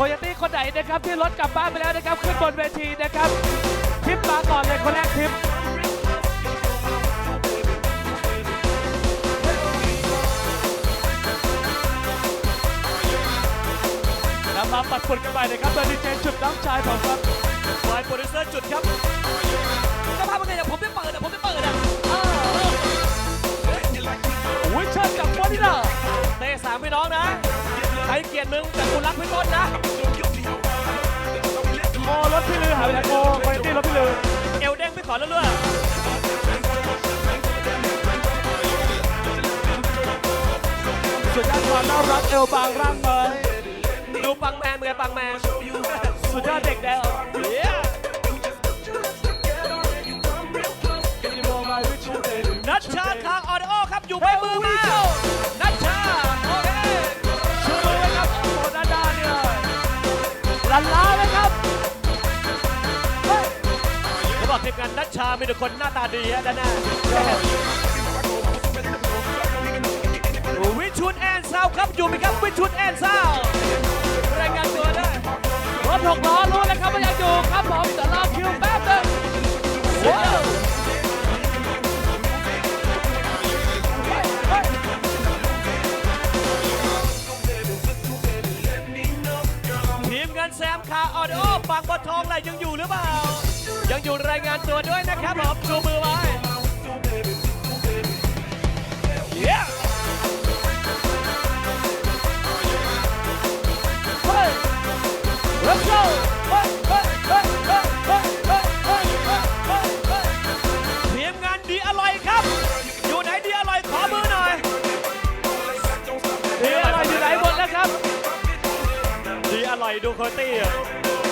โคโยตี้คนไหนนะครับที่รถกลับบ้านไปแล้วนะครับขึ้นบนเวทีนะครับทิปมาก่อนเลยคนแรกทิปนำมาปัดฝุ่นกันไปนะครับโดยดีเจจุดน้ำชายผมครับฝ่ายโปรดิวเซอร์จุดครับก็ภาพเป็นไงอย่างผมไม่เปิดอะผมไม่เปิดอะวิเชิญกับวานิลาเตะสามพี่น้องนะ ใครเกลียดมึงแต่กูรักพี่ต้นนะโมรถพี่ลือหายไปไหนโมโคโยตี้รถพี่ลือเอวเด้งไม่ขอแล้วเลื่อสุดยอดความน่ารักเอวบางร่างไม้ดูปังแมนเหมือนปังแมนสุดยอดเด็กแดวนัชชาทางออดโอครับอยู่ใกล้มือมา ลันล้าไหมครับเฮ้ยเขาบอกทีมงานนัชชามีแต่คนหน้าตาดีฮะด้านหน้าวิชุนแอนซาวครับอยู่ไหมครับวิชุนแอนซาวามคาออดโอบางบัวทองอะไรยังอยู่หรือเปล่า ยังอยู่รายงานตัวด้วยนะครับผมชูมือไว้ Yeah! เฮ้ย Let's go อยดูโคตี้